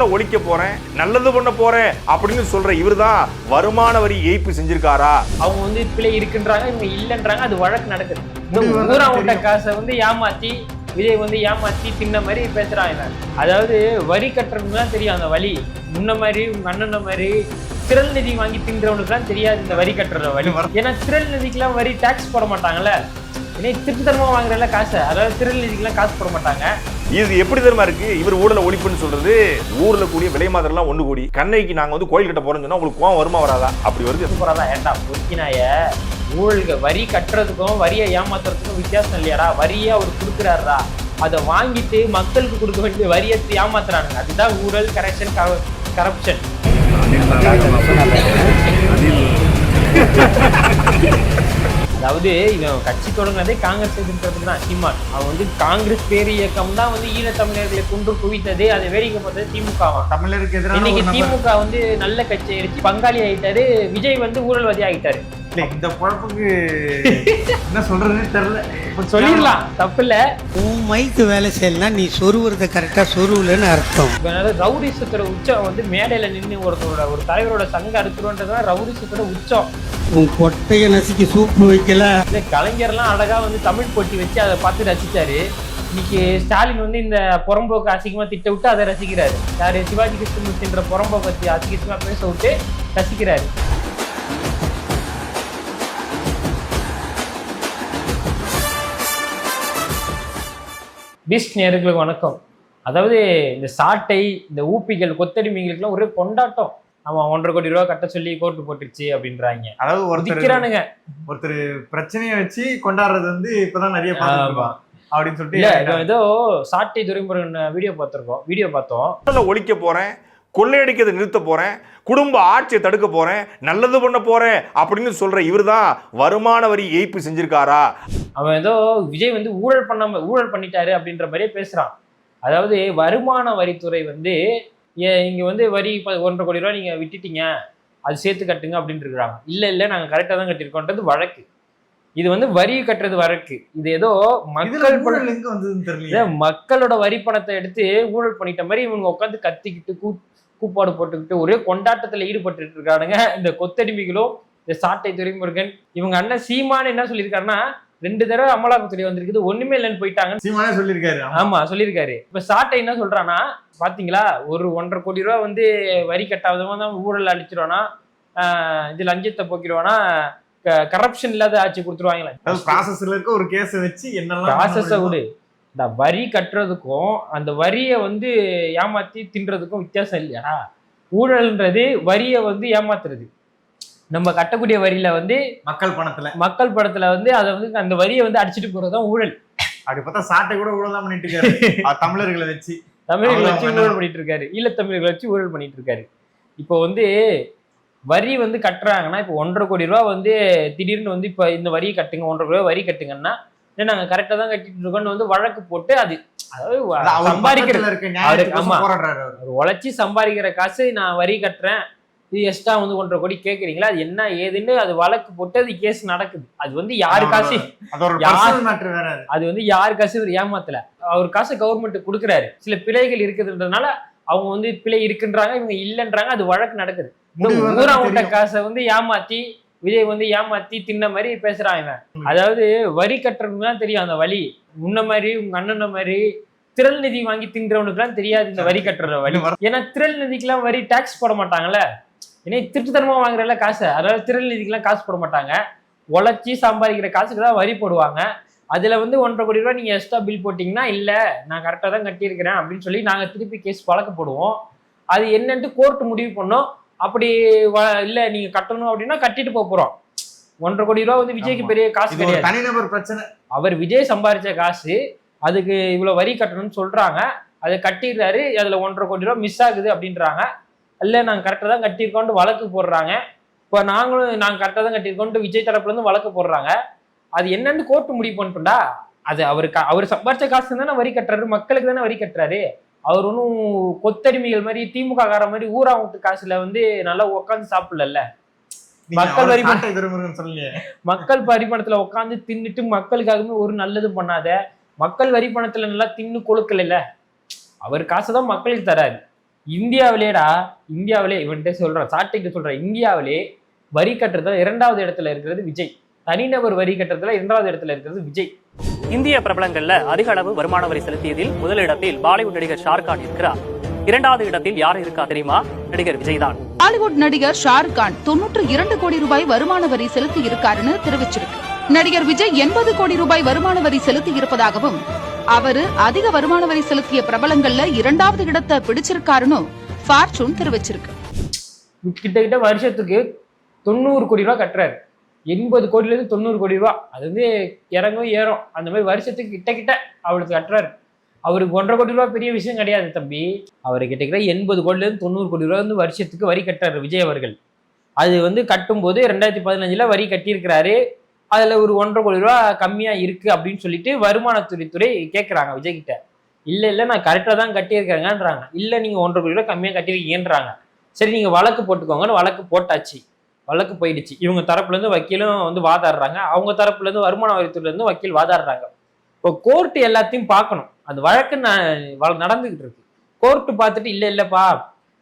ஊழலை ஒழிக்க போறேன் நல்லது பண்ண போறேன் அப்படின்னு சொல்ற இவர்தான் வருமான வரி ஏய்ப்பு செஞ்சிருக்காரா? அவங்க வந்து பிழை இருக்குன்றாங்க இவங்க இல்லைன்றாங்க அது வழக்கு நடக்குது. இந்த முடிவு வந்தா ஊரா விட்ட தெரியும். காசை வந்து ஏமாத்தி விஜய் வந்து ஏமாத்தி தின்ன மாதிரி பேசுறாங்க அதாவது வரி கட்டுறதுக்கு தான் தெரியும் அந்த வழி முன்ன மாதிரி அண்ணன மாதிரி திரள் நிதி வாங்கி தின்றவனுக்கு தான் தெரியாது இந்த வரி கட்டுற வழி ஏன்னா திரள் நிதிக்கெல்லாம் வரி டாக்ஸ் போட மாட்டாங்கல்ல. ஏன்னா திருத்தரமா வாங்குறல காசை. அதாவது திரள் நிதிக்கெல்லாம் காசு போட மாட்டாங்க. இது எப்படி தெரியுமா இருக்கு? இவர் ஊழலை ஒழிப்புன்னு சொல்றது ஊர்ல கூடிய விலை மாதிரிலாம் ஒண்ணு கூடி. கண்ணைக்கு நாங்க வந்து கோயில் கட்ட போறோம்னு சொன்னா உங்களுக்கு கோவம் வருமா வராதா? அப்படி வருது. சூப்பரா தான் ஏன்டா பொறுக்கினாய? ஊழல்க வரி கட்டுறதுக்கும் வரியை ஏமாத்துறதுக்கும் வித்தியாசம் இல்லையாடா? வரியை அவர் கொடுக்குறாருடா. அதை வாங்கிட்டு மக்களுக்கு கொடுக்க வேண்டிய வரியை ஏமாத்துறானுங்க. அதுதான் ஊழல் கரெக்ஷன் கரப்ஷன் அதாவது இவன் கட்சி தொடங்கினதே காங்கிரஸ் எதிர்க்கிறதுக்கு தான். சீமான் அவன் வந்து காங்கிரஸ் பேர் இயக்கம் தான் வந்து ஈழத்தமிழர்களை கொன்று குவித்ததே. அதை வேடிக்கை பார்த்தது திமுக. தமிழருக்கு எதிரான இன்னைக்கு. திமுக வந்து நல்ல கட்சி ஆயிடுச்சு. பங்காளி ஆயிட்டாரு. விஜய் வந்து ஊழல்வாதி ஆயிட்டாரு. இல்ல, இந்த குழப்புக்கு என்ன சொல்றதுன்னு தெரியல. சொல்லிடலாம். தப்பு இல்ல உன் மைக்கு வேலை செய்யலாம் நீ சொருவுறத கரெக்டாக சொருவலன்னு அர்த்தம். அதனால ரவுடிசத்தோட உச்சம் வந்து மேடையில நின்று ஒருத்தரோட ஒரு தலைவரோட சங்க அறுத்துருன்றதுதான் ரவுடிசத்தோட உச்சம். உன் கொட்டையை நசுக்கி சூப்பு வைக்கல. இந்த கலைஞர்லாம் அழகா வந்து தமிழ் போட்டி வச்சு அதை பார்த்து ரசிச்சாரு. இன்னைக்கு ஸ்டாலின் வந்து இந்த புறம்போக்கு அசிங்கமா திட்ட விட்டு அதை ரசிக்கிறாரு. யாரு சிவாஜி கிருஷ்ணமூர்த்தின்ற புறம்போக்கு அசிங்கமா பேச விட்டு ரசிக்கிறாரு. பிஸ்ட் நேர்களுக்கு வணக்கம். அதாவது இந்த சாட்டை இந்த ஊப்பிகள் கொத்தடிமைகளுக்குலாம் ஒரே கொண்டாட்டம். ஆமா ஒன்றரை கோடி ரூபா கட்ட சொல்லி கோர்ட்டு போட்டுருச்சு அப்படின்றாங்க. அதாவது ஒருத்தர் ஒருத்தர் பிரச்சனையை வச்சு கொண்டாடுறது வந்து இப்பதான் நிறைய அப்படின்னு சொல்லிட்டு ஏதோ சாட்டை துறைமுருகன் வீடியோ பார்த்திருக்கோம். வீடியோ பார்த்தோம். ஒழிக்க போறேன் கொள்ளையடிக்கிறதை நிறுத்த போறேன் குடும்ப ஆட்சியை தடுக்க போறேன் நல்லது பண்ண போறேன் அப்படின்னு சொல்ற இவர்தான் வருமான வரி ஏய்ப்பு செஞ்சிருக்காரா? அவன் ஏதோ விஜய் வந்து ஊழல் பண்ணாம ஊழல் பண்ணிட்டாரு அப்படின்ற மாதிரியே பேசுறான். அதாவது வருமான வரித்துறை வந்து ஏ- இங்க வந்து வரி ஒன்றரை கோடி ரூபாய் நீங்க விட்டுட்டீங்க அது சேர்த்து கட்டுங்க அப்படின்னு இருக்கிறாங்க. இல்ல இல்ல நாங்க கரெக்டா தான் கட்டியிருக்கோன்றது வழக்கு. இது வந்து வரி கட்டுறது வழக்கு. இது ஏதோ மக்கள் மக்களோட வரி பணத்தை எடுத்து ஊழல் பண்ணிட்ட மாதிரி இவங்க உட்காந்து கத்திக்கிட்டு கூ கூப்பாடு போட்டுக்கிட்டு ஒரே கொண்டாட்டத்துல ஈடுபட்டு இருக்கானுங்க. இந்த கொத்தடிமைகளும் இந்த சாட்டை துரைமுருகன் இவங்க அண்ணன் சீமான் என்ன சொல்லியிருக்காருன்னா ரெண்டு தடவை அமலாக்கத்துறை வந்திருக்குது ஒண்ணுமே இல்லைன்னு போயிட்டாங்க சீமானே சொல்லியிருக்காரு. ஆமா. சொல்லியிருக்காரு. இப்ப சாட்டை என்ன சொல்றான்னா பாத்தீங்களா ஒரு ஒன்றரை கோடி ரூபா வந்து வரி கட்டாதவங்க தான் ஊழல் அழிச்சிருவானா இது லஞ்சத்தை போக்கிடுவானா கரப்ஷன் இல்லாத ஆட்சி கொடுத்துருவாங்களே. ப்ராசஸ்ல இருக்க ஒரு கேஸ் வச்சு என்னெல்லாம் ப்ராசஸை விடு. இந்த வரி கட்டுறதுக்கும் அந்த வரியை வந்து ஏமாத்தி தின்றதுக்கும் வித்தியாசம் இல்லையா ஊழல்ன்றது வரியை வந்து ஏமாத்துறது. நம்ம கட்டக்கூடிய வரியில வந்து மக்கள் பணத்துல. மக்கள் படத்துல வந்து அதை வந்து அந்த வரியை வந்து அடிச்சிட்டு போறதுதான் ஊழல். அப்படி பார்த்தா சாட்டை கூட ஊழல் தான் பண்ணிட்டு இருக்காரு. தமிழர்களை வச்சு. தமிழர்கள் வச்சு ஊழல் பண்ணிட்டு இருக்காரு. ஈழத்தமிழர்கள் வச்சு ஊழல் பண்ணிட்டு இருக்காரு. இப்போ வந்து வரி வந்து கட்டுறாங்கன்னா இப்போ ஒன்றரை கோடி ரூபா வந்து திடீர்னு வந்து இப்போ இந்த வரியை கட்டுங்க ஒன்றரை கோடி ரூபா வரி கட்டுங்கன்னா இல்லை நாங்கள் கரெக்டாக தான் கட்டிட்டு இருக்கோம்னு வந்து வழக்கு போட்டு அது அதாவது சம்பாதிக்கிற உழைச்சி சம்பாதிக்கிற காசு நான் வரி கட்டுறேன். இது எக்ஸ்ட்ரா வந்து ஒன்றரை கோடி கேட்குறீங்களா அது என்ன ஏதுன்னு அது வழக்கு போட்டு அது கேஸ் நடக்குது. அது வந்து யாரு காசு அது வந்து யாரு காசு இவர் ஏமாத்தல. அவர் காசு கவர்மெண்ட் கொடுக்குறாரு. சில பிழைகள் இருக்குதுன்றதுனால அவங்க வந்து பிழை இருக்குன்றாங்க இவங்க இல்லைன்றாங்க அது வழக்கு நடக்குது. முடிவு வந்தா ஊரா விட்ட தெரியும். காசை வந்து ஏமாத்தி விஜய் வந்து ஏமாத்தி தின்ன மாதிரி பேசுறான் இவன். அதாவது வரி கட்டுறவங்க தான் தெரியும் அந்த வழி முன்ன மாதிரி உங்க அண்ணன மாதிரி திரள் நிதி வாங்கி தின்றவனுக்குலாம் தெரியாது இந்த வரி கட்டுற வழி ஏன்னா திரள் நிதிக்கெல்லாம் வரி டாக்ஸ் போட மாட்டாங்கல்ல. ஏன்னா திருட்டுத்தனமா வாங்குறல காசு. அதாவது திரள் நிதிக்கெல்லாம் காசு போட மாட்டாங்க. உழைச்சி சம்பாதிக்கிற காசுக்கு தான் வரி போடுவாங்க. அதுல வந்து ஒன்றரை கோடி ரூபாய் நீங்க எக்ஸ்ட்ரா பில் போட்டீங்கன்னா இல்ல நான் கரெக்டா தான் கட்டியிருக்கிறேன் அப்படின்னு சொல்லி நாங்க திருப்பி கேஸ் வழக்கு போடுவோம். அது என்னன்ட்டு கோர்ட் முடிவு பண்ணோம். அப்படி இல்ல நீங்க கட்டணும் அப்படின்னா கட்டிட்டு போக போறோம். ஒன்றரை கோடி ரூபாய் வந்து விஜய்க்கு. பெரிய காசு கிடையாது. தனிநபர் பிரச்சனை. அவர் விஜய் சம்பாதிச்ச காசு அதுக்கு இவ்வளவு வரி கட்டணும்னு சொல்றாங்க. அதை கட்டிடுறாரு அதுல ஒன்றரை கோடி ரூபாய் மிஸ் ஆகுது அப்படின்றாங்க. இல்ல நாங்க கரெக்டா தான் கட்டியிருக்கோம்னு வழக்கு போடுறாங்க. இப்போ நாங்களும் நாங்க கரெக்டா தான் கட்டியிருக்கோம்னு விஜய் தரப்புல இருந்து வழக்கு போடுறாங்க. அது என்னன்னு கோர்ட் முடிவு பண்ணிட்டோம்டா. அது அவர் க- அவர் சம்பாதிச்ச காசு தானே வரி கட்டுறாரு மக்களுக்கு தானே வரி கட்டுறாரு. அவர் ஒன்றும் கொத்தடிமைகள் மாதிரி திமுக கார மாதிரி ஊரா விட்டு காசுல வந்து நல்லா உட்காந்து சாப்பிடல மக்கள் வரி மக்கள் வரி பணத்துல உட்காந்து தின்னுட்டு மக்களுக்காகவே ஒரு நல்லது பண்ணாத மக்கள் வரி பணத்துல நல்லா தின்னு கொழுக்கல அவர் காசை தான் மக்களுக்கு தராரு. இந்தியாவிலேடா இந்தியாவிலே இவன்கிட்ட சொல்றேன் சாட்டைக்கு சொல்றேன். இந்தியாவிலே வரி கட்டுறதுல இரண்டாவது இடத்துல இருக்கிறது விஜய். தனிநபர் வரி கட்டுறதுல இரண்டாவது இடத்துல இருக்கிறது விஜய். இந்திய பிரபலங்கள்ல அதிக அளவு வருமான வரி செலுத்தியதில் முதலிடத்தில் பாலிவுட் நடிகர் ஷாருக் இருக்கிறார். இரண்டாவது இடத்தில் யார் இருக்கா தெரியுமா? நடிகர் விஜய் தான். பாலிவுட் நடிகர் ஷாருக் கான் தொன்னூற்று இரண்டு கோடி ரூபாய் வருமான வரி செலுத்தி இருக்காருன்னு தெரிவிச்சிருக்கு. நடிகர் விஜய் எண்பது கோடி ரூபாய் வருமான வரி செலுத்தி இருப்பதாகவும் அவரு அதிக வருமான வரி செலுத்திய பிரபலங்கள்ல இரண்டாவது இடத்தை பிடிச்சிருக்காருன்னு ஃபார்ச்சூன் தெரிவிச்சிருக்கு. கிட்டத்தட்ட வருஷத்துக்கு தொண்ணூறு கோடி ரூபா கட்டுறாரு. எண்பது கோடியிலேருந்து தொண்ணூறு கோடி ரூபா. அது வந்து இறங்கும் ஏறும். அந்த மாதிரி வருஷத்துக்கு கிட்ட கிட்ட அவருக்கு கட்டுறாரு. அவருக்கு ஒன்றரை கோடி ரூபா பெரிய விஷயம் கிடையாது தம்பி. அவர் கிட்ட எண்பது கோடியிலேருந்து தொண்ணூறு கோடி ரூபா வந்து வருஷத்துக்கு வரி கட்டுறாரு விஜய் அவர்கள். அது வந்து கட்டும்போது ரெண்டாயிரத்தி பதினஞ்சில் வரி கட்டியிருக்கிறாரு. அதில் ஒரு ஒன்றரை கோடி ரூபா கம்மியாக இருக்குது அப்படின்னு சொல்லிட்டு வருமானத்துறைத்துறை கேட்குறாங்க விஜய் கிட்ட. இல்லை நான் கரெக்டாக தான் கட்டியிருக்கேங்கன்றாங்க இல்லை நீங்கள் ஒன்றரை கோடி ரூபா கம்மியாக கட்டியிருக்கீங்கன்றாங்க. சரி நீங்கள் வழக்கு போட்டுக்கோங்கன்னு வழக்கு போட்டாச்சு. வழக்கு போயிடுச்சு. இவங்க தரப்புலேருந்து வக்கீலும் வந்து வாதாடுறாங்க. அவங்க தரப்புலேருந்து வருமான வரித்துறையிலேருந்து வக்கீல் வாதாடுறாங்க. இப்போ கோர்ட்டு எல்லாத்தையும் பார்க்கணும். அது வழக்கு ந- வ- நடந்துகிட்டு இருக்கு. கோர்ட்டு பார்த்துட்டு இல்லை இல்லைப்பா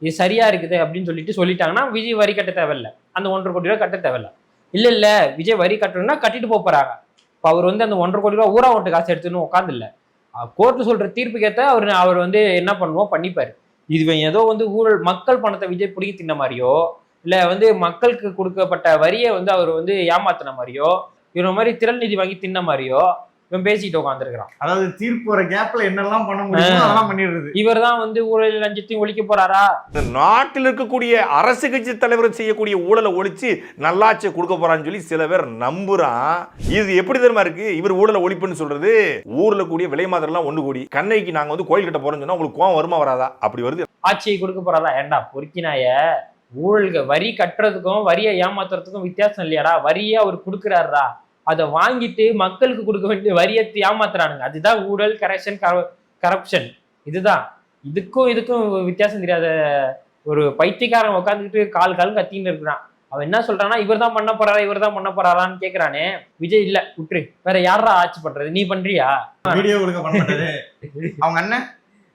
இது சரியா இருக்குது அப்படின்னு சொல்லிட்டு சொல்லிட்டாங்கன்னா விஜய் வரி கட்ட தேவையில்ல. அந்த ஒன்றரை கோடி ரூபா கட்ட தேவையில்ல. இல்லை இல்லை விஜய் வரி கட்டணும்னா கட்டிட்டு போகிறாங்க போறாங்க. இப்போ அவர் வந்து அந்த ஒன்றரை கோடி ரூபா ஊரா ஓட்டு காசு எடுத்துன்னு உட்காந்துல்ல கோர்ட்டு சொல்ற தீர்ப்புக்கேற்ற அவர் அவர் வந்து என்ன பண்ணுவோம் பண்ணிப்பாரு. இது ஏதோ வந்து ஊழல் மக்கள் பணத்தை விஜய் பிடிக்க தின்ன மாதிரியோ இல்ல வந்து மக்களுக்கு கொடுக்கப்பட்ட வரியை வந்து அவர் வந்து ஏமாத்தின மாதிரியோ இவன மாதிரி திரள் நிதி வாங்கி தின்ன மாதிரியோ இவன் பேசிட்டு உட்காந்துருக்கிறான் அதாவது தீர்ப்பு வர கேப்ல என்னெல்லாம் பண்ண முடியுமோ அதெல்லாம் பண்ணிடுறது. இவர் தான் வந்து ஊழல் லஞ்சத்தையும் ஒழிக்க போறாரா? இந்த நாட்டில் இருக்கக்கூடிய அரசு கட்சி தலைவர் செய்யக்கூடிய ஊழலை ஒழிச்சு நல்லாட்சியை கொடுக்க போறான்னு சொல்லி சில பேர் நம்புறான். இது எப்படி தெரியுமா இருக்கு? இவர் ஊழலை ஒழிப்புன்னு சொல்றது. ஊர்ல கூடிய விலை மாதிரிலாம் ஒண்ணு கூடி. கண்ணைக்கு நாங்க வந்து கோயில் கட்ட போறோம்னு சொன்னா உங்களுக்கு கோவம் வருமா வராதா? அப்படி வருது. ஆட்சியை கொடுக்க போறாரா? ஏண்டா பொறுக்கினாய? ஊழல் வரி கட்டுறதுக்கும் வரியை ஏமாத்துறதுக்கும் வித்தியாசம் இல்லையாடா? வரியே அவர் கொடுக்குறாருடா. அதை வாங்கிட்டு மக்களுக்கு கொடுக்க வேண்டிய வரியை ஏமாத்துறானுங்க. அதுதான் ஊழல் கரெக்ஷன் கரப்ஷன் இதுதான். இதுக்கும் இதுக்கும் வித்தியாசம் தெரியாத ஒரு பைத்தியக்காரன் உட்காந்துக்கிட்டு கால் கால் கத்தின்னு இருக்கிறான். அவன் என்ன சொல்றான்னா இவர் தான் பண்ண போறாரா இவர் தான் பண்ண போறாரான்னு கேக்குறானே. விஜய் இல்ல விட்டுரு வேற யாரா ஆட்சி பண்றது? நீ பண்றியா? அவங்க அண்ணன்?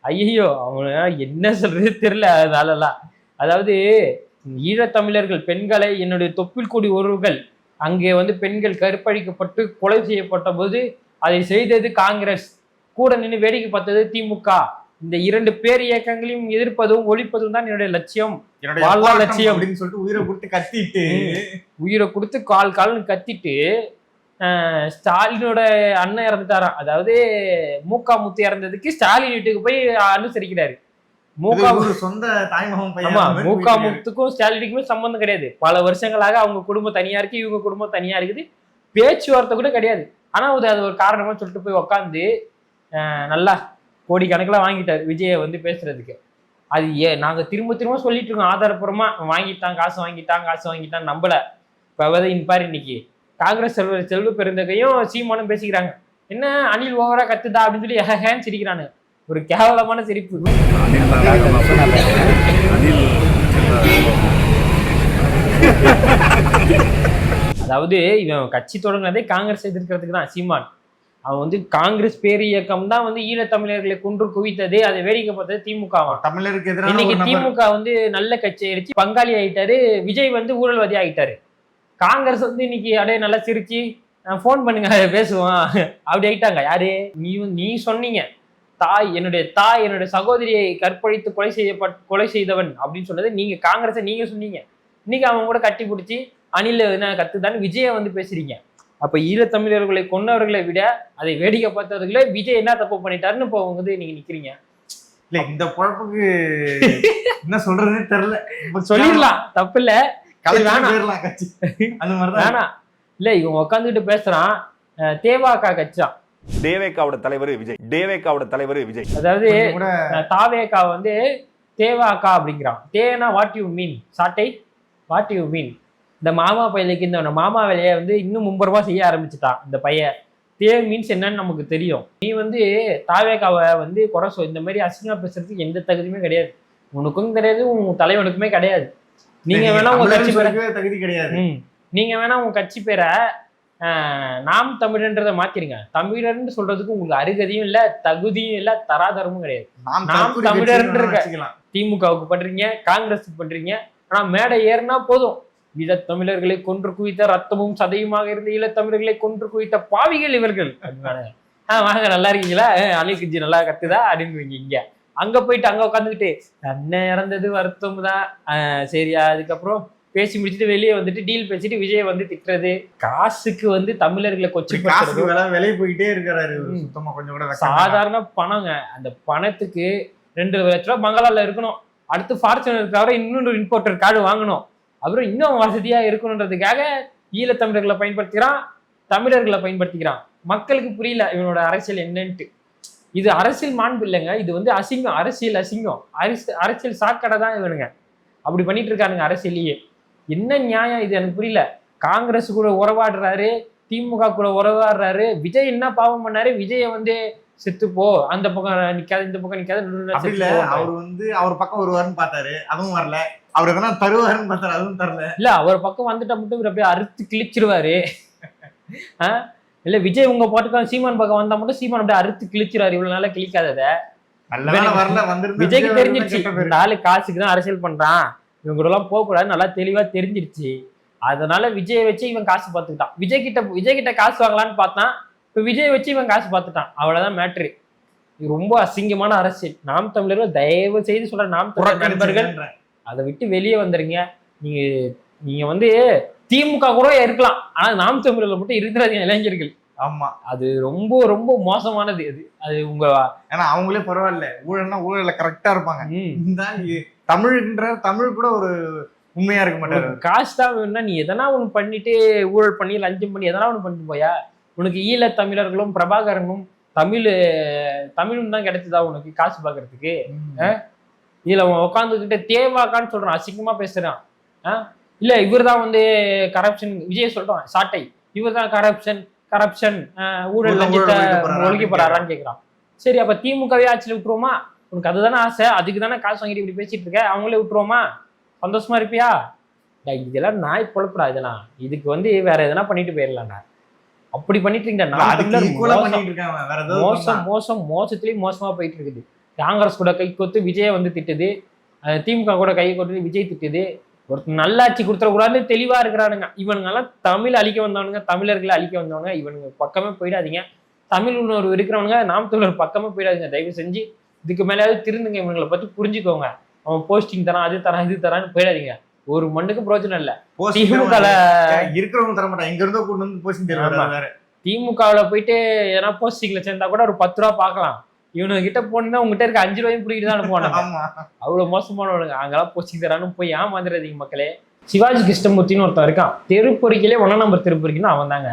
ஐயோ அவங்க என்ன சொல்றது? தெரியல அதனாலலாம் அதாவது ஈழத்தமிழர்கள் பெண்களை என்னுடைய தொப்பில் கூடி உறவுகள் அங்கே வந்து பெண்கள் கற்பழிக்கப்பட்டு கொலை செய்யப்பட்ட போது அதை செய்தது காங்கிரஸ். கூட நின்று வேடிக்கை பார்த்தது திமுக. இந்த இரண்டு பேர் இயக்கங்களையும் எதிர்ப்பதும் ஒழிப்பதும் தான் என்னுடைய லட்சியம். லட்சியம். அப்படின்னு சொல்லிட்டு உயிரை கொடுத்து கத்திட்டு. உயிரை கொடுத்து கால் கால்னு கத்திட்டு ஸ்டாலினோட அண்ணன் இறந்துட்டாராம். அதாவது மூக்கா முத்து இறந்ததுக்கு ஸ்டாலின் வீட்டுக்கு போய் அனுசரிக்கிறாரு. சொந்த தாய்மகன் பையன் ஆமா மாதிரி மூக்கா போயிட்டு இருக்காரு. முத்துக்கும் ஸ்டாலினுக்குமே சம்பந்தம் கிடையாது. பல வருஷங்களாக அவங்க குடும்பம் தனியா இருக்கு இவங்க குடும்பம் தனியா இருக்குது. பேச்சுவார்த்தை கூட கிடையாது. ஆனா அது அது ஒரு காரணமா சொல்லிட்டு போய் உக்காந்து நல்லா கோடி கணக்கில் வாங்கிட்டாரு விஜயை வந்து பேசுறதுக்கு. அது ஏ நாங்க திரும்ப திரும்ப சொல்லிட்டு இருக்கோம் ஆதாரப்பூர்வமா வாங்கிட்டான் காசு வாங்கிட்டான் காசு வாங்கிட்டான் நம்பல. இப்ப இன்பாரு இன்னைக்கு. காங்கிரஸ் செல்வ செல்வ பெருந்தகையும் சீமானும் பேசிக்கிறாங்க. என்ன அனில் ஓவரா கத்துதா அப்படின்னு சொல்லி ஹேன் சிரிக்கிறானு. ஒரு கேவலமான சிரிப்பு. அதாவது இவன் கட்சி தொடங்கினதே காங்கிரஸ் எதிர்க்கிறதுக்கு தான் சீமான். அவன் வந்து காங்கிரஸ் பேர் இயக்கம் தான் வந்து ஈழத்தமிழர்களை கொன்று குவித்தது அதை வேடிக்கை பார்த்தது திமுக. தமிழருக்கு இன்னைக்கு திமுக வந்து நல்ல கட்சி ஆயிடுச்சு பங்காளி ஆயிட்டாரு விஜய் வந்து ஊழல்வாதி ஆயிட்டாரு. காங்கிரஸ் வந்து இன்னைக்கு அப்படியே நல்லா சிரிச்சு ஃபோன் பண்ணுங்க பேசுவோம். அப்படி ஆயிட்டாங்க. யாரு? நீ நீ சொன்னீங்க. தாய் என்னுடைய தாய் என்னுடைய சகோதரியை கற்பழித்து கொலை செய்யப்பட் கொலை செய்தவன் அப்படின்னு சொன்னது நீங்க காங்கிரஸை நீங்க சொன்னீங்க. இன்னைக்கு அவங்க கூட கட்டி பிடிச்சி அணில என்ன கத்துதான் விஜய வந்து பேசுறீங்க. அப்ப ஈழத்தமிழர்களை கொன்னவர்களை விட அதை வேடிக்கை பார்த்தவர்களே விஜய் என்ன தப்பு பண்ணிட்டாருன்னு இப்போ வந்து நீங்க நிக்கிறீங்க. இல்ல இந்த பொழப்புக்கு என்ன சொல்றதுன்னே தெரியல. சொல்லிடலாம். தப்பு இல்ல வேணாம். அந்த மாதிரிதான் வேணாம். இல்ல இவன் உட்காந்துட்டு பேசுறான். தேவாக்கா கட்சான் தேவேக்காவோட தலைவர் விஜய். தேவேக்காவோட தலைவர் விஜய். அதாவது தாவேக்கா வந்து தேவாக்கா அப்படிங்கிறான். தேனா வாட் யூ மீன் சாட்டை வாட் யூ மீன் இந்த மாமா பையலுக்கு இந்த மாமா வேலையை வந்து இன்னும் மும்பரமா செய்ய ஆரம்பிச்சுட்டான் இந்த பையன். தே மீன்ஸ் என்னன்னு நமக்கு தெரியும். நீ வந்து தாவேக்காவை வந்து குறை சொல் இந்த மாதிரி அசிங்கமா பேசுறதுக்கு எந்த தகுதியுமே கிடையாது. உனக்கும் கிடையாது உன் தலைவனுக்குமே கிடையாது. நீங்க வேணா உங்க கட்சி பேரை தகுதி கிடையாது. நீங்க வேணா உங்க கட்சி பேரை நாம் தமிழன்றதை மாத்திருங்க. தமிழர்னு சொல்றதுக்கு உங்களுக்கு அருகதையும் இல்ல தகுதியும் இல்ல தராதரமும் கிடையாது. நாம் நாம் தற்கொலை தமிழர்னு கட்சின்னு இருக்க. வச்சுக்கலாம். திமுகவுக்கு பண்றீங்க காங்கிரஸுக்கு பண்றீங்க ஆனா மேடை ஏறினா போதும். ஈழத் தமிழர்களை கொன்று குவித்த ரத்தமும் சதையுமாக இருந்த ஈழத் தமிழர்களை கொன்று குவித்த பாவிகள் இவர்கள். அப்படின்னாங்க. ஆ வாங்க நல்லா இருக்கீங்களா? அணில் குஞ்சு நல்லா கத்துதா? அப்படின்னு இங்க. அங்க போயிட்டு அங்க உட்காந்துக்கிட்டு அண்ணன் இறந்தது வருத்தம் தான். சரியா அதுக்கப்புறம் பேசி முடிச்சுட்டு வெளியே வந்துட்டு டீல் பேசிட்டு விஜய் வந்து திட்டுறது. காசுக்கு வந்து தமிழர்களை கொச்சப்படுத்துறது விலை போயிட்டே இருக்கிறாரு. சுத்தமா கொஞ்சம் கூட. சாதாரண பணங்க. அந்த பணத்துக்கு ரெண்டு லட்ச ரூபா பங்களால இருக்கணும். அடுத்து ஃபார்ச்சுனர் தவிர இன்னொரு இம்போர்ட்டர் கார்டு வாங்கணும். அப்புறம் இன்னும் வசதியா இருக்கணுன்றதுக்காக ஈழத்தமிழர்களை பயன்படுத்திக்கிறான் தமிழர்களை பயன்படுத்திக்கிறான். மக்களுக்கு புரியல இவனோட அரசியல் என்னன்ட்டு. இது அரசியல் மாண்பு இல்லைங்க. இது வந்து அசிங்கம். அரசியல் அசிங்கம். அரசு அரசியல் சாக்கடை தான் இவனுங்க. அப்படி பண்ணிட்டு இருக்கானுங்க அரசியலையே என்ன நியாயம் இது? எனக்கு புரியல. காங்கிரஸ் கூட உறவாடுறாரு திமுக கூட உறவாடுறாரு. விஜய் என்ன பாவம் பண்ணாரு? விஜய வந்து செத்து போ. அந்த பக்கம் நிக்காத இந்த பக்கம் நிக்காத இல்ல. அவர் வந்து அவர் பக்கம் வருவாருன்னு பார்த்தாரு. அதுவும் வரல. அவர் எதனா தருவாருன்னு பார்த்தாரு. அதுவும் தரல. இல்ல அவர் பக்கம் வந்துட்டா மட்டும் இவர் அப்படியே அறுத்து கிழிச்சிருவாரு? இல்ல விஜய் உங்க பக்கம் சீமான் பக்கம் வந்தா மட்டும் சீமான் அப்படியே அறுத்து கிழிச்சிருவாரு. இவ்வளவு நாளா கிழிக்காதத. விஜய்க்கு விஜய் தெரிஞ்சிருச்சு. இந்த ஆளு காசுக்கு தான் அரசியல் பண்றான். இவங்க கூட எல்லாம் போக கூடாது நல்லா தெளிவா தெரிஞ்சிருச்சு. அதனால விஜய் வச்சு இவன் காசு பார்த்துக்கிட்டான் விஜய் கிட்ட விஜய் கிட்ட காசு வாங்கலாம்னு பார்த்தான் இப்ப விஜய் வச்சு இவன் காசு பார்த்துட்டான் அவ்வளவுதான் மேட்ரு இது ரொம்ப அசிங்கமான அரசியல் நாம் தமிழர்கள் தயவு செய்து சொல்ற நாம் தமிழர் நண்பர்கள். அதை விட்டு வெளியே வந்துருங்க. நீங்க நீங்க வந்து திமுக கூட இருக்கலாம். ஆனா நாம் தமிழர்கள் மட்டும் இருக்கிறாதீங்க இளைஞர்கள். ஆமா. அது ரொம்ப ரொம்ப மோசமானது அது. அது உங்க ஏன்னா அவங்களே பரவாயில்ல. ஊழல்னா ஊழல்ல கரெக்டா இருப்பாங்க. தமிழ்ன்ற தமிழ் கூட ஒரு உண்மையா இருக்க மாட்டாரு. காசு தான் வேணும்னா நீ எதனா ஒண்ணு பண்ணிட்டு ஊழல் பண்ணி லஞ்சம் பண்ணி எதனா ஒண்ணு பண்ணிட்டு போயா? உனக்கு ஈழ தமிழர்களும் பிரபாகரனும் தமிழ் தமிழும் தான் கிடைச்சதா உனக்கு காசு பார்க்கறதுக்கு இதுல உட்காந்துக்கிட்டு தேவாக்கான்னு சொல்றான் அசிங்கமா பேசுறான். ஆ? இல்ல இவர் தான் வந்து கரப்ஷன் விஜய் சொல்றான் சாட்டை. இவர் தான் கரப்ஷன் கரப்ஷன் ஊழல் லஞ்சத்தை ஒழிக்க போறாரா? ஒழிக்க போறாரான்னு கேக்குறான். சரி அப்ப திமுகவே ஆட்சியில் விட்டுருவோமா? உனக்கு அதுதானே ஆசை? அதுக்கு தானே காசு வாங்கிட்டு இப்படி பேசிட்டு இருக்க? அவங்களே விட்டுருவோமா? சந்தோஷமா இருப்பியா? இதெல்லாம் நாய் பொழப்புடா இதெல்லாம். இதுக்கு வந்து வேற எதனா பண்ணிட்டு போயிடலாம்டா. அப்படி பண்ணிட்டு இருக்கீங்க மோசம். மோசம் மோசத்துலயும் மோசமா போயிட்டு இருக்குது. காங்கிரஸ் கூட கை கொத்து விஜய் வந்து திட்டுது. திமுக கூட கை கொத்து விஜய் திட்டுது. ஒருத்தர் நல்லாட்சி கொடுத்துடக்கூடாதுன்னு தெளிவா இருக்கிறானுங்க. இவனுங்க எல்லாம் தமிழ் அழிக்க வந்தவனுங்க தமிழர்களை அழிக்க வந்தவங்க இவனுங்க பக்கமே போயிடாதீங்க. தமிழ் உணர்வு இருக்கிறவனுங்க நாம் தமிழர் பக்கமே போயிடாதீங்க. தயவு செஞ்சு இதுக்கு மேலேயாவது திருந்துங்க இவங்களை பத்தி புரிஞ்சுக்கோங்க. அவன் போஸ்டிங் தரான் அது தரான் இது தரான்னு போயிடாதீங்க. ஒரு மண்ணுக்கு பிரயோஜனம் இல்லை. திமுகல இருக்கிறவங்க தர மாட்டாங்க. எங்க இருந்தோ கொண்டு வந்து போஸ்டிங் வேற. திமுகவுல போயிட்டு எதனா போஸ்டிங்ல சேர்ந்தா கூட ஒரு பத்து ரூபா பார்க்கலாம். இவனுங்க கிட்ட போனா உங்ககிட்ட இருக்க அஞ்சு ரூபாயும் பிடிக்கிட்டு தான் அனுப்புவானுங்க. அவ்வளவு மோசமானவனுங்க. அங்கெல்லாம் போஸ்டிங் தரான்னு போய் ஏமாந்துடாதீங்க மக்களே. சிவாஜி கிருஷ்ணமூர்த்தின்னு ஒருத்தன் இருக்கான். தெருப்பொறிக்கிலே ஒன்னா நம்பர் தெருப்பொறிக்குன்னு அவன் தாங்க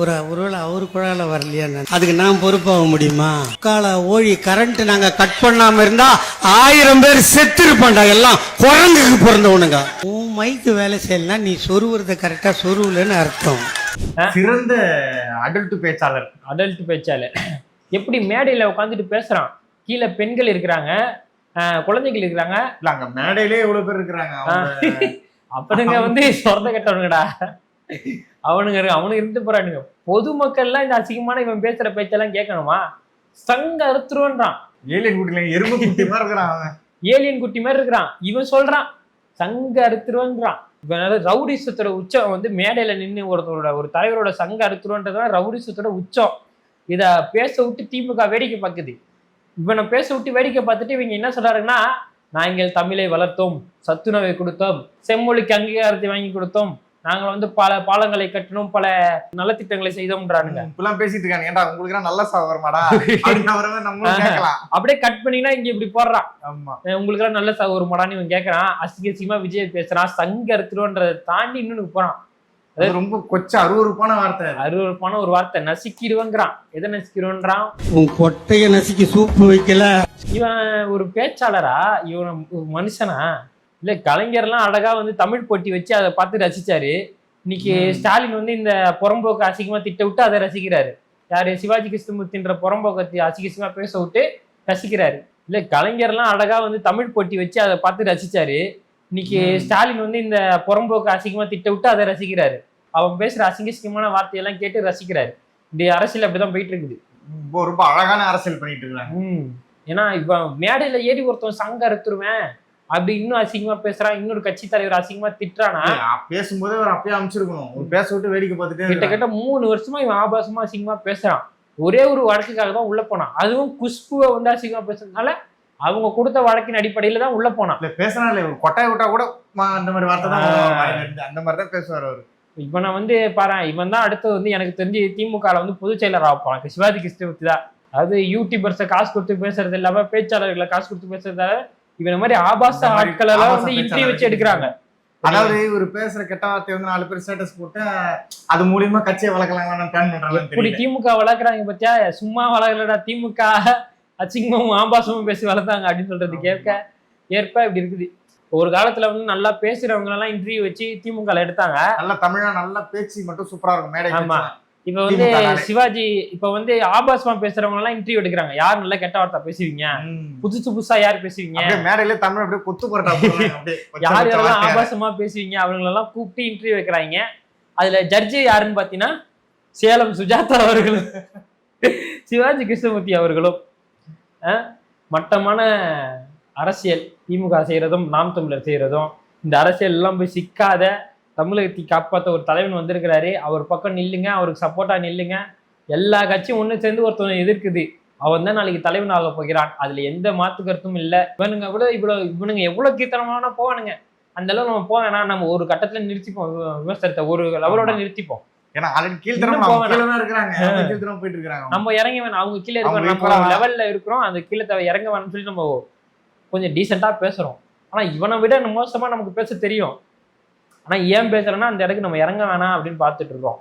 ஒரு ஒருவேளை அவரு குழால வரலையா அதுக்கு நான் பொறுப்பாக முடியுமா? கால ஓழி கரண்ட் நாங்க கட் பண்ணாம இருந்தா ஆயிரம் பேர் செத்து இருப்பான்டா எல்லாம். குரங்குக்கு பிறந்தவனுங்க. உன் மைக்கு வேலை செய்யலனா நீ சொருவுறத கரெக்டா சொருவுலன்னு அர்த்தம். சிறந்த அடல்ட் பேச்சாளர். அடல்ட் பேச்சால எப்படி மேடையில உட்காந்துட்டு பேசுறான்? கீழே பெண்கள் இருக்கிறாங்க குழந்தைகள் இருக்கிறாங்க. இல்ல அங்க மேடையிலே எவ்வளவு பேர் இருக்கிறாங்க? அவங்க அப்பனுங்க வந்து சொந்த கட்டவனுங்கடா. அவனுங்க அவனுங்க இருந்து போறானுங்க. பொதுமக்கள்லாம் இந்த அசிங்கமான இவன் பேசுற பேச்செல்லாம் கேட்கணுமா? சங்க அறுத்துருவன்றான். ஏலியன் குட்டில எறும்பு குட்டி மாதிரி இருக்கிறான் அவன். ஏலியன் குட்டி மாதிரி இருக்கிறான். இவன் சொல்றான் சங்க அறுத்துருவன்றான். இவன் ரவுடிசத்தோட உச்சம் வந்து மேடையில நின்று ஒருத்தரோட ஒரு தலைவரோட சங்க அறுத்துருவன்றதான் ரவுடிசத்தோட உச்சம். இத பேச விட்டு திமுக வேடிக்கை பார்க்குது இவனை பேச விட்டு வேடிக்கை பார்த்துட்டு இவங்க என்ன சொல்றாருன்னா நாங்கள் தமிழை வளர்த்தோம் சத்துணவை கொடுத்தோம் செம்மொழிக்கு அங்கீகாரத்தை வாங்கி கொடுத்தோம் நாங்கள் வந்து பல பாலங்களை கட்டினோம் பல நலத்திட்டங்களை செய்தோம்ன்றானுங்க. இப்பெல்லாம் பேசிட்டு இருக்காங்க ஏன்டா உங்களுக்கு நல்ல சாவு வருமாடா அப்படியே கட் பண்ணினா இங்க இப்படி போடுறான். ஆமா. உங்களுக்கு எல்லாம் நல்ல ச- ஒரு மடான்னு இவன் கேட்கறான் அசிங்க அசிங்கமா விஜய் பேசுறான். சங்க அறுத்துருவன்றதை தாண்டி இன்னொன்னு போறான். அது ரொம்ப கொச்ச அருவருப்பான வார்த்தை அது. அருவருப்பான ஒரு வார்த்தை. நசுக்கிடுவங்கிறான் எதை நசுக்கிடுவன்றான் உன் கொட்டைய நசுக்கி சூப்பு வைக்கல. இவன் ஒரு பேச்சாளரா? இவன் மனுஷனா? இல்ல கலைஞர்லாம் அழகா வந்து தமிழ் போட்டி வச்சு அதை பார்த்து ரசிச்சாரு. இன்னைக்கு. ஸ்டாலின் வந்து இந்த புறம்போக்கு அசிங்கமா திட்ட விட்டு அதை ரசிக்கிறாரு. யாரு சிவாஜி கிருஷ்ணமூர்த்தின்ற புறம்போக்கத்தை அசிங்கமா பேச விட்டு ரசிக்கிறாரு. இல்ல கலைஞர்லாம் அழகா வந்து தமிழ் போட்டி வச்சு அதை பார்த்து ரசிச்சாரு. இன்னைக்கு. ஸ்டாலின் வந்து இந்த புறம்போக்கு அசிங்கமா திட்ட விட்டு அதை ரசிக்கிறாரு. அவன் பேசுற அசிங்க அசிங்கமான வார்த்தையெல்லாம் கேட்டு ரசிக்கிறாரு. இந்த அரசியல் அப்படிதான் போயிட்டு இருக்குது ரொம்ப ரொம்ப அழகான அரசியல் பண்ணிட்டு இருக்காங்க ம். ஏன்னா இப்ப மேடையில ஏறி ஒருத்தன் சங்க அறுத்துருவேன். அப்படி இன்னும் அசிங்கமா பேசுறான் இன்னொரு கட்சி தலைவர் அசிங்கமா திட்டுறானா? பேசும்போதே அவர் அப்பயே அமைச்சிருக்கணும். ஒரு பேச விட்டு வேடிக்கை பார்த்துட்டே. கிட்டத்தட்ட மூணு வருஷமா இவன் ஆபாசமா அசிங்கமா பேசுறான். ஒரே ஒரு வழக்குக்காக தான் உள்ள போனான். அதுவும் குஷ்புவை வந்து அசிங்கமா பேசுறதுனால அவங்க கொடுத்த வழக்கின் அடிப்படையில தான் உள்ள போனான். இல்ல பேசினா இல்ல கொட்டாய் விட்டா கூட அந்த மாதிரி வார்த்தை தான். அந்த மாதிரி தான் பேசுவார் அவரு. இவனை வந்து பாரு இவன் தான் அடுத்து வந்து எனக்கு தெரிஞ்சு திமுக வந்து பொதுச் செயலர் ஆப்பான் சிவாஜி கிருஷ்ணமூர்த்தி தான். அதாவது யூடியூபர்ஸை காசு கொடுத்து பேசுறது இல்லாம பேச்சாளர்களை காசு கொடுத்து பேசுறதால இவன மாதிரி ஆபாச ஆட்கள் எல்லாம் வந்து இன்டர்வியூ பேச்சாளர்கள் வச்சு எடுக்கிறாங்க. அதாவது இவர் பேசுற கெட்ட வார்த்தை வந்து நாலு பேர் ஸ்டேட்டஸ் போட்டு அது மூலியமா கட்சியை வளர்க்கலாம் தெரியல. திமுக வளர்க்குறாங்க பத்தியா? சும்மா வளர்க்கலடா திமுக. அசிங்கமும் ஆபாசமும் பேசி வளர்த்தாங்க அப்படின்னு சொல்றது கேட்க ஏற்ப இப்படி இருக்குது. ஒரு காலத்துல வந்து நல்லா பேசுறவங்க எல்லாம் இன்டர்வியூ வச்சு திமுக எடுத்தாங்க. நல்ல தமிழா நல்ல பேச்சு மட்டும் சூப்பரா இருக்கும் மேடை ஆமா. இப்ப வந்து. சிவாஜி இப்ப வந்து ஆபாசமா பேசுறவங்க எல்லாம் இன்டர்வியூ எடுக்கிறாங்க யார் நல்லா கெட்ட வார்த்தை பேசுவீங்க. புதுசு புதுசா யார் பேசுவீங்க மேடையில தமிழ் அப்படியே கொத்து. கொச்ச யார் யாரெல்லாம். ஆபாசமா பேசுவீங்க அவங்களெல்லாம் கூப்பிட்டு இன்டர்வியூ வைக்கிறாங்க அதுல ஜட்ஜி யாருன்னு பாத்தீங்கன்னா சேலம் சுஜாதா அவர்களும் சிவாஜி கிருஷ்ணமூர்த்தி அவர்களும் மட்டமான அரசியல் திமுக செய்யறதும் நாம் தமிழர் செய்யறதும் இந்த அரசியல் எல்லாம் போய் சிக்காத தமிழகத்தை காப்பாத்த ஒரு தலைவன் வந்திருக்கிறாரு. அவர் பக்கம் நில்லுங்க அவருக்கு சப்போர்ட்டா நில்லுங்க. எல்லா கட்சியும் ஒண்ணு சேர்ந்து ஒருத்தவனை எதிர்க்குது. அவன் தான் நாளைக்கு தலைவன் ஆக போகிறான். அதுல எந்த மாத்து கருத்தும் இல்ல. இவனுங்க விட இவ்வளவு இவனுங்க எவ்வளவு கீர்த்தனமான போவானுங்க. அந்த அளவு நம்ம வேணாம். நம்ம ஒரு கட்டத்துல நிறுத்திப்போம். விமர்சனத்தை ஒரு லெவலோட நிறுத்திப்போம். ஏன்னா நம்ம இறங்க வேணாம். அவங்க கீழே இருக்கிறோம். நம்ம லெவல்ல இருக்கிறோம். அந்த கீழே தவிர இறங்க வேணாம்னு சொல்லி நம்ம கொஞ்சம் டீசெண்டா பேசுறோம். ஆனா இவனை விட மோசமா நமக்கு பேச தெரியும். ஆனா ஏன் பேசுறேன்னா அந்த இடத்துக்கு நம்ம இறங்க வேணாம் அப்படின்னு பார்த்துட்டு இருக்கோம்.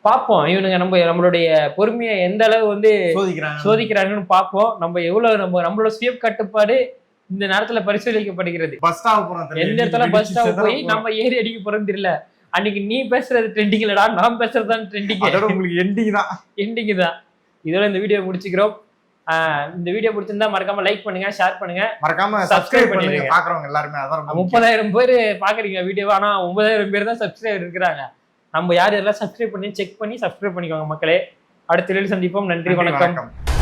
பார்ப்போம். இவனுங்க நம்ம நம்மளுடைய பொறுமையை எந்த அளவு வந்து சோதிக்கிறாங்க. சோதிக்கிறாங்கன்னு பார்ப்போம். நம்ம எவ்வளவு நம்ம நம்மளோட சுய கட்டுப்பாடு இந்த நேரத்துல பரிசீலிக்கப்படுகிறது. Bus stop. எந்த இடத்துல பஸ் ஸ்டாப் போய். நம்ம ஏறி அடிக்க போறோம் தெரியல. அன்னைக்கு நீ பேசுறது ட்ரெண்டிங் இல்லடா நான் பேசுறது தான் ட்ரெண்டிங் உங்களுக்கு எண்டிங் தான். எண்டிங் தான். இதோட இந்த வீடியோ முடிச்சுக்கிறோம். இந்த வீடியோ பிடிச்சிருந்தா மறக்காம லைக் பண்ணுங்க ஷேர் பண்ணுங்க. மறக்காம சப்ஸ்கிரைப் பண்ணிடுங்க. பாக்குறவங்க எல்லாருமே அதான். முப்பதாயிரம் பேர் பாக்குறீங்க வீடியோ ஆனா ஒன்பதாயிரம் பேர் தான் சப்ஸ்கிரைபர் இருக்கிறாங்க. நம்ம யார் யாரெல்லாம் சப்ஸ்கிரைப் பண்ணி செக் பண்ணி சப்ஸ்கிரைப் பண்ணிக்கோங்க மக்களே. அடுத்த வீடியோவில் சந்திப்போம். நன்றி வணக்கம்.